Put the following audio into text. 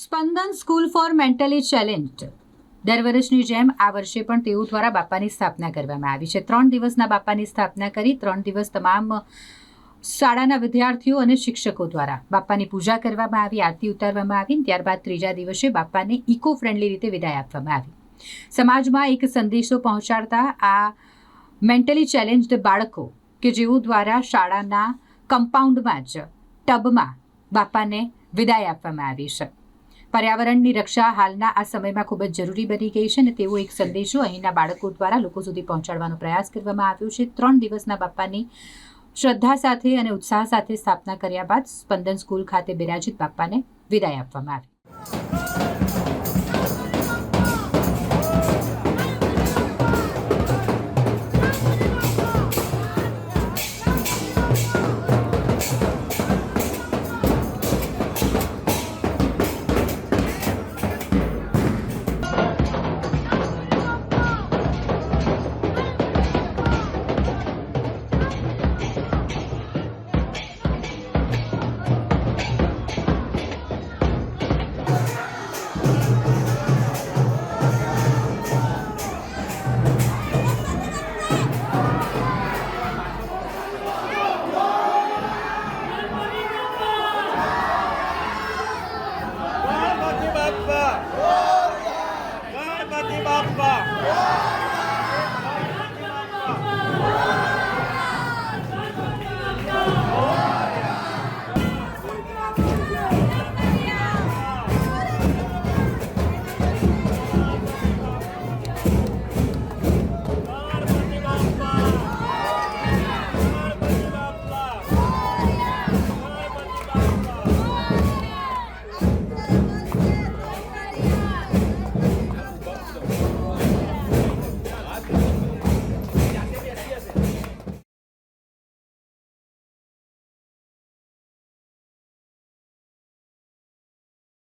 Spandan school for mentally challenge દર વર્ષની જેમ આ વર્ષે પણ તેઓ દ્વારા બાપાની સ્થાપના કરવામાં આવી છે. ત્રણ દિવસના બાપાની સ્થાપના કરી ત્રણ દિવસ તમામ શાળાના વિદ્યાર્થીઓ અને શિક્ષકો દ્વારા બાપાની પૂજા કરવામાં આવી, આરતી ઉતારવામાં આવી ત્યારબાદ ત્રીજા દિવસે બાપાને ઇકો ફ્રેન્ડલી રીતે વિદાય આપવામાં આવી. સમાજમાં એક સંદેશો પહોંચાડતા આ મેન્ટલી ચેલેન્જડ બાળકો કે જેઓ દ્વારા શાળાના કમ્પાઉન્ડમાં જ ટબમાં બાપાને વિદાય આપવામાં આવી છે. પર્યાવરણની રક્ષા હાલના આ સમયમાં ખૂબ જ જરૂરી બની ગઈ છે અને તેવો એક સંદેશો અહીંના બાળકો દ્વારા લોકો સુધી પહોંચાડવાનો પ્રયાસ કરવામાં આવ્યો છે. ત્રણ દિવસના બાપાની શ્રદ્ધા સાથે અને ઉત્સાહ સાથે સ્થાપના કર્યા બાદ સ્પંદન સ્કૂલ ખાતે બિરાજિત બાપાને વિદાય આપવામાં આવી.